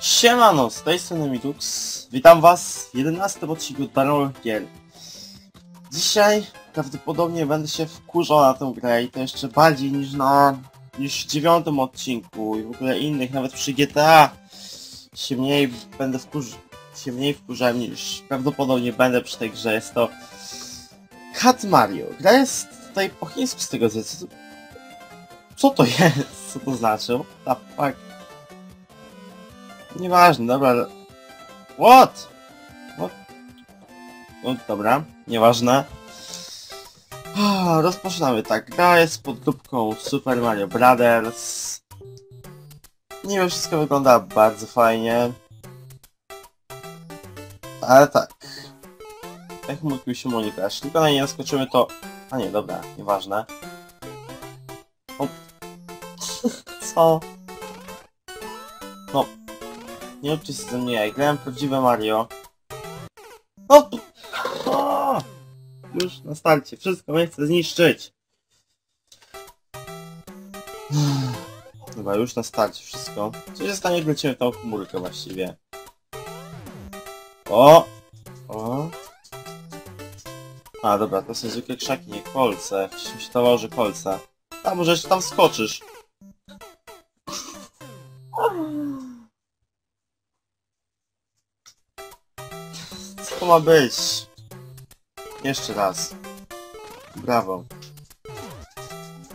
Siemano, z tej strony Mitux. Witam was w 11 odcinku Darmowych Gier. Dzisiaj prawdopodobnie będę się wkurzał na tę grę i to jeszcze bardziej niż na... niż w dziewiątym odcinku i w ogóle innych, nawet przy GTA się mniej będę wkurz... się mniej wkurzałem niż prawdopodobnie będę przy tej grze. Jest to Cat Mario. Gra jest tutaj po chińsku z tego co... co- to jest? Co to znaczy? The fuck? Nieważne, dobra. What? What? No dobra, nieważne. Rozpoczynamy tak. Gra jest pod grupką Super Mario Brothers. Nie wiem, wszystko wygląda bardzo fajnie. Ale tak. Jak mówił się Monika, jeśli tylko na nie naskoczymy to... A nie, dobra, nieważne. O... Co? Nie róbcie się ze mnie, grałem prawdziwe Mario. O! o! Już na starcie, wszystko mnie chce zniszczyć. Chyba już na starcie wszystko. Co się stanie, jak lecimy tą chmurkę właściwie? O! O! A, dobra, to są zwykłe krzaki, nie kolce. Wcześniej się dawało, że kolce. A, może jeszcze tam skoczysz. Ma być? Jeszcze raz. Brawo.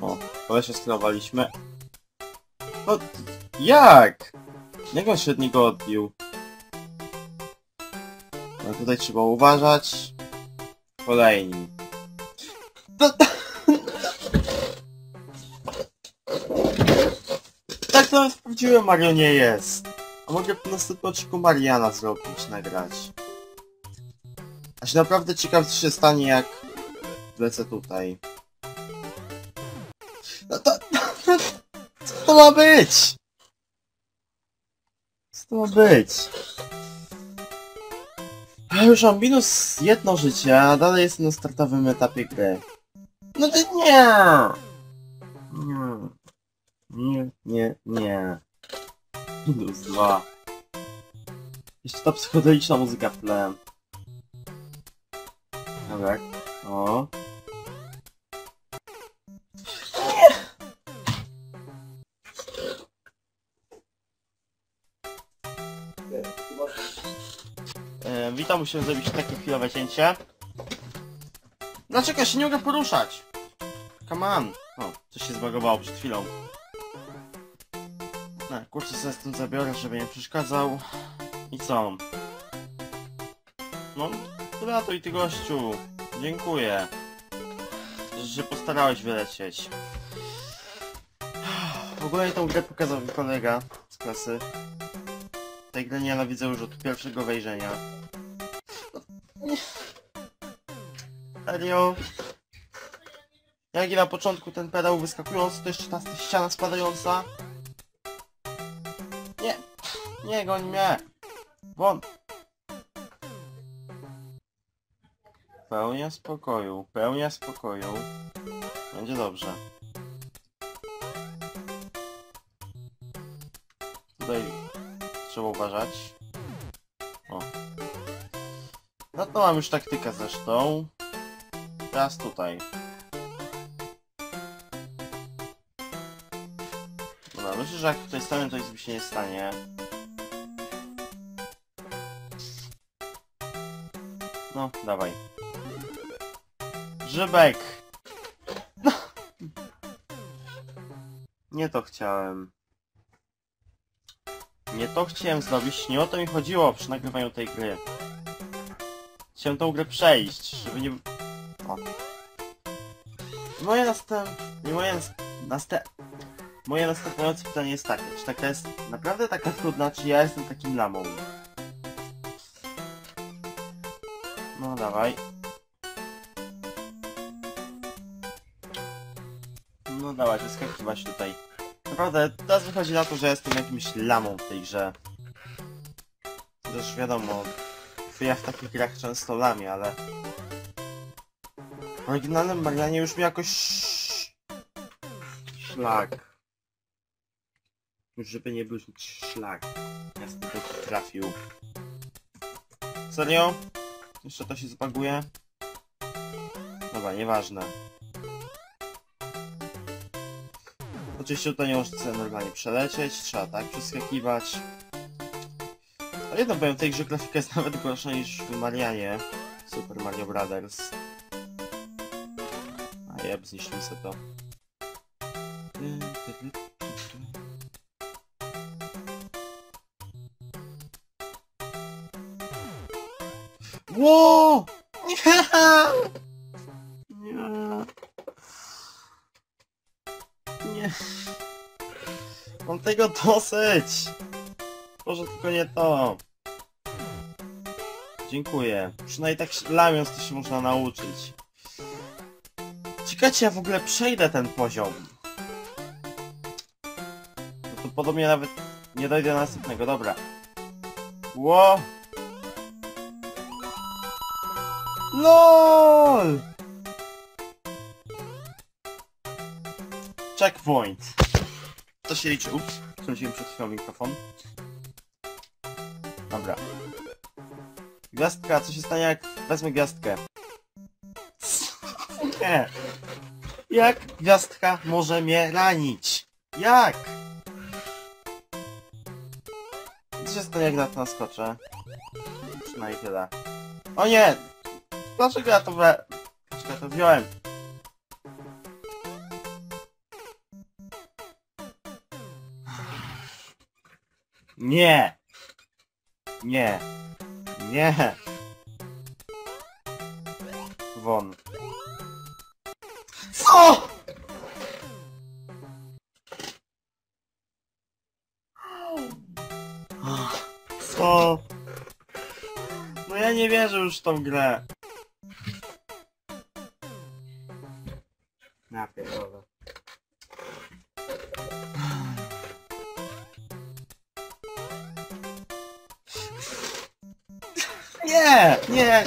O, ale się skierowaliśmy. No, jak? Jak on się od niego odbił? No tutaj trzeba uważać. Kolejni. No, tak to w prawdziwym Mario nie jest. A mogę po następnym odcinku Mariana zrobić, nagrać. Się naprawdę ciekaw, co się stanie, jak lecę tutaj. No to... Co to ma być? Co to ma być? A już mam minus jedno życie, a dalej jestem na startowym etapie gry. No to nie! Nie. Nie, nie, nie. Minus dwa. Jeszcze ta psychodeliczna muzyka w tle. Dobra. O. E, witam, musimy zrobić takie chwilowe cięcie. Dlaczego ja się nie mogę poruszać? Come on. O, coś się zbagowało przed chwilą. No, kurczę sobie stąd zabiorę, żeby nie przeszkadzał. I co? No, gratuluj ty gościu. Dziękuję. Że postarałeś wylecieć. W ogóle tą grę pokazał mi kolega z klasy. Tej gry nienawidzę już od pierwszego wejrzenia. Serio? Jak i na początku ten pedał wyskakujący, to jeszcze ta ściana spadająca? Nie! Nie goń mnie! Won! Pełnia spokoju, pełnia spokoju. Będzie dobrze. Tutaj trzeba uważać. O. No to mam już taktykę zresztą. Teraz tutaj. Dobra, myślę, że jak tutaj stanę, to nic mi się nie stanie. No, dawaj. Żybek! No. Nie to chciałem. Nie to chciałem zrobić, nie o to mi chodziło przy nagrywaniu tej gry. Chciałem tą grę przejść, żeby nie... O. Moje następ... Nie moje nas... następ... Moje następujące pytanie jest takie, czy taka jest naprawdę taka trudna, czy ja jestem takim lamą? No dawaj. Dawaj, wyskakiwać tutaj. Naprawdę, teraz wychodzi na to, że jestem jakimś lamą w tej grze. Też wiadomo, ja w takich grach często lamię, ale... W oryginalnym Marianie już mi jakoś... Szlak. Już żeby nie był szlak. Ja z tego trafił. Serio? Jeszcze to się zbaguje? Dobra, nieważne. Oczywiście tutaj nie można normalnie przelecieć, trzeba tak przeskakiwać. Ale jedno powiem, w tej grze grafika jest nawet gorsza niż w Marianie. Super Mario Brothers. A jeb, zniszczymy sobie to. Ło! Nie! Tego dosyć! Może tylko nie to. Dziękuję. Przynajmniej tak lamiąc to się można nauczyć. Ciekawe ja w ogóle przejdę ten poziom. No to podobnie nawet nie dojdę do następnego, dobra. Ło! LOL! Checkpoint. To się liczy. Ups, wtrąciłem przed chwilą mikrofon. Dobra. Gwiazdka, co się stanie jak wezmę gwiazdkę? Nie. Jak gwiazdka może mnie ranić? Jak? Co się stanie jak na to naskoczę? Przynajmniej tyle. O nie! Dlaczego ja to we... Dlaczego ja to wziąłem? Nie! Nie! Nie! Won. Co?! Co? No ja nie wierzę już w tą grę. Napierdolę. Nie! Nie! Nie!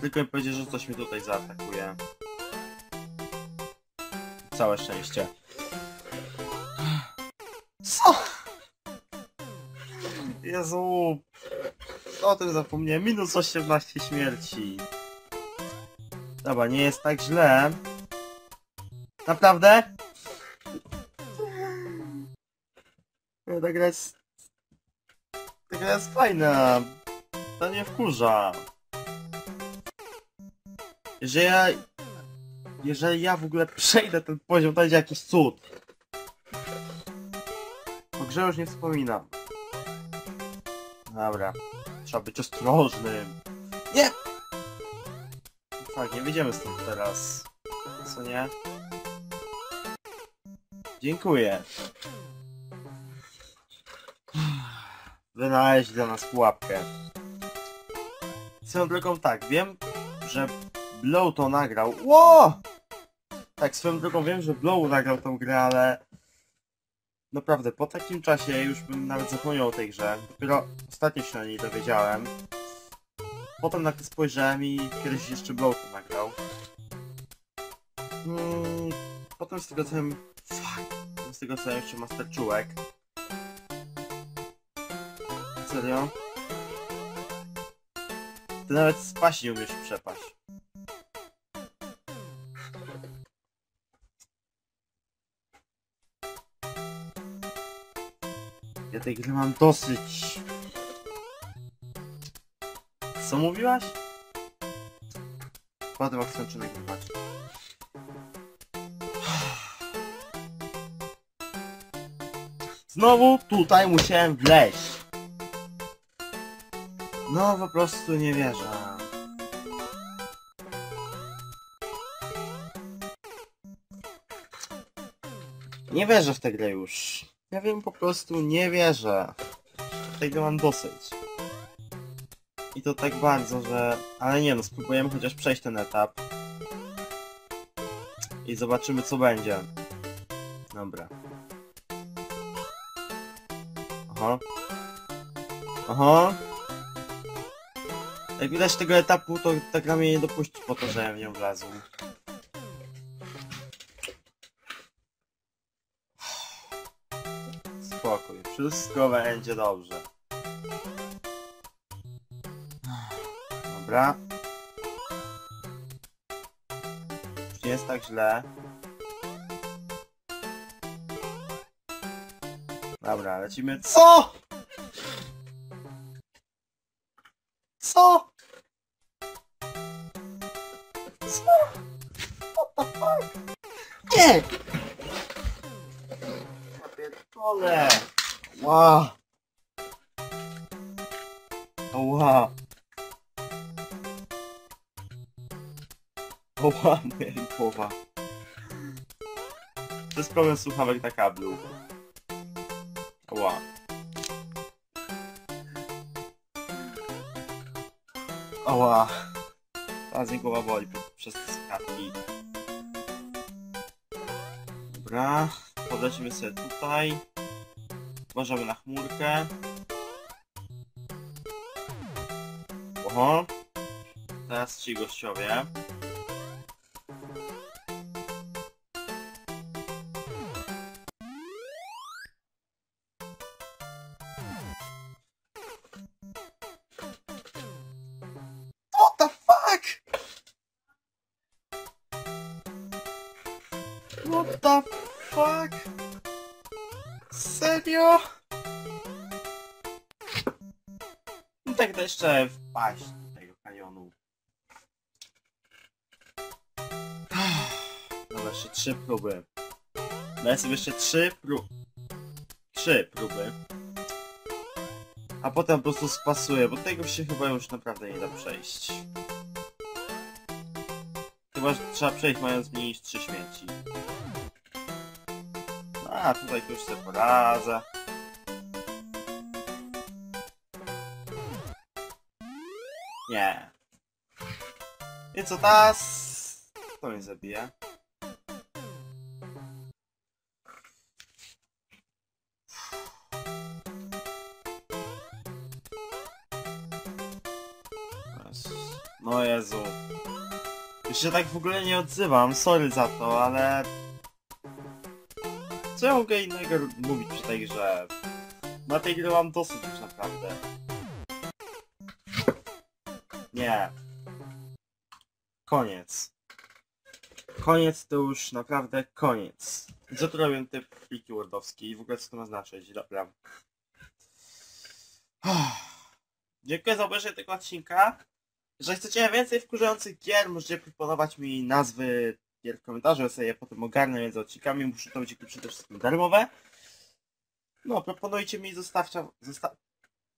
Tylko mi powiedzieć, że coś mnie tutaj zaatakuje. Całe szczęście. Co? Jezu. O tym zapomniałem. Minus 18 śmierci. Dobra, nie jest tak źle. Naprawdę? No, ta gra jest... Ta gra jest fajna. To nie wkurza. Jeżeli ja... Jeżeli ja w ogóle przejdę ten poziom, to będzie jakiś cud. O grze już nie wspominam. Dobra. Trzeba być ostrożnym. Nie! Fak, nie wyjdziemy stąd teraz. Co nie? Dziękuję. Wynaleźć dla nas pułapkę. Swoją drogą tak, wiem, że Blow to nagrał. Ło! Tak, swoją drogą wiem, że Blow nagrał tą grę, ale... Naprawdę, po takim czasie już bym nawet zapomniał o tej grze. Dopiero ostatnio się o niej dowiedziałem. Potem na to spojrzałem i kiedyś jeszcze Blow to nagrał. Mm, potem z tego co wiem... Fuck. Z tego co wiem jeszcze Master Czułek. Serio? Ty nawet spaść nie umiesz przepaść. Tej gry mam dosyć. Co mówiłaś? Ładny jak skończony grywać. Znowu tutaj musiałem wleźć. No po prostu nie wierzę. Nie wierzę w tę grę już. Ja wiem po prostu nie wierzę. Tego mam dosyć. I to tak bardzo, że... Ale nie no, spróbujemy chociaż przejść ten etap. I zobaczymy co będzie. Dobra. Aha. Aha. Jak widać tego etapu, to ta gra mnie nie dopuści po to, że ja w nią wlazł. Wszystko będzie dobrze. Dobra. Już nie jest tak źle. Dobra, lecimy. CO?! Co? Co? What the fuck? Nie! Ja Oła! Oła, moja głowa. To jest problem słuchawek na kablu. Oła. Oła. Teraz mnie głowa boli przez te skrawki. Dobra. Podlecimy sobie tutaj. Uważamy na chmurkę. Oho. Teraz ci gościowie. No tak to jeszcze wpaść do tego kanionu. Dobra, jeszcze trzy próby. Daj sobie jeszcze trzy prób. Trzy próby. A potem po prostu spasuję, bo tego się chyba już naprawdę nie da przejść. Chyba, że trzeba przejść mając mniej niż trzy śmieci. A, tutaj już sobie poradzę. Nie. I co teraz? To mnie. Jezus. No Jezu. Już się tak w ogóle nie odzywam, sorry za to, ale... Co ja mogę innego mówić przy tej grze? Na tej gry mam dosyć już naprawdę. Nie. Koniec. Koniec to już naprawdę koniec. Co tu robią te pliki wordowskie i w ogóle co to ma znaczyć? Dobra. Dziękuję za obejrzenie tego odcinka. Jeżeli chcecie więcej wkurzających gier, możecie proponować mi nazwy gier w komentarzu, ja sobie je potem ogarnę między odcinkami, muszą to być przede wszystkim darmowe. No, proponujcie mi, zostawcie, zosta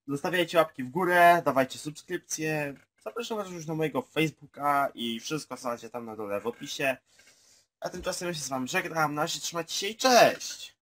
zostawiajcie łapki w górę, dawajcie subskrypcje. Zapraszam was już na mojego Facebooka i wszystko znajdziecie tam na dole w opisie. A tymczasem ja się z wami żegnam, na razie trzymajcie się i cześć!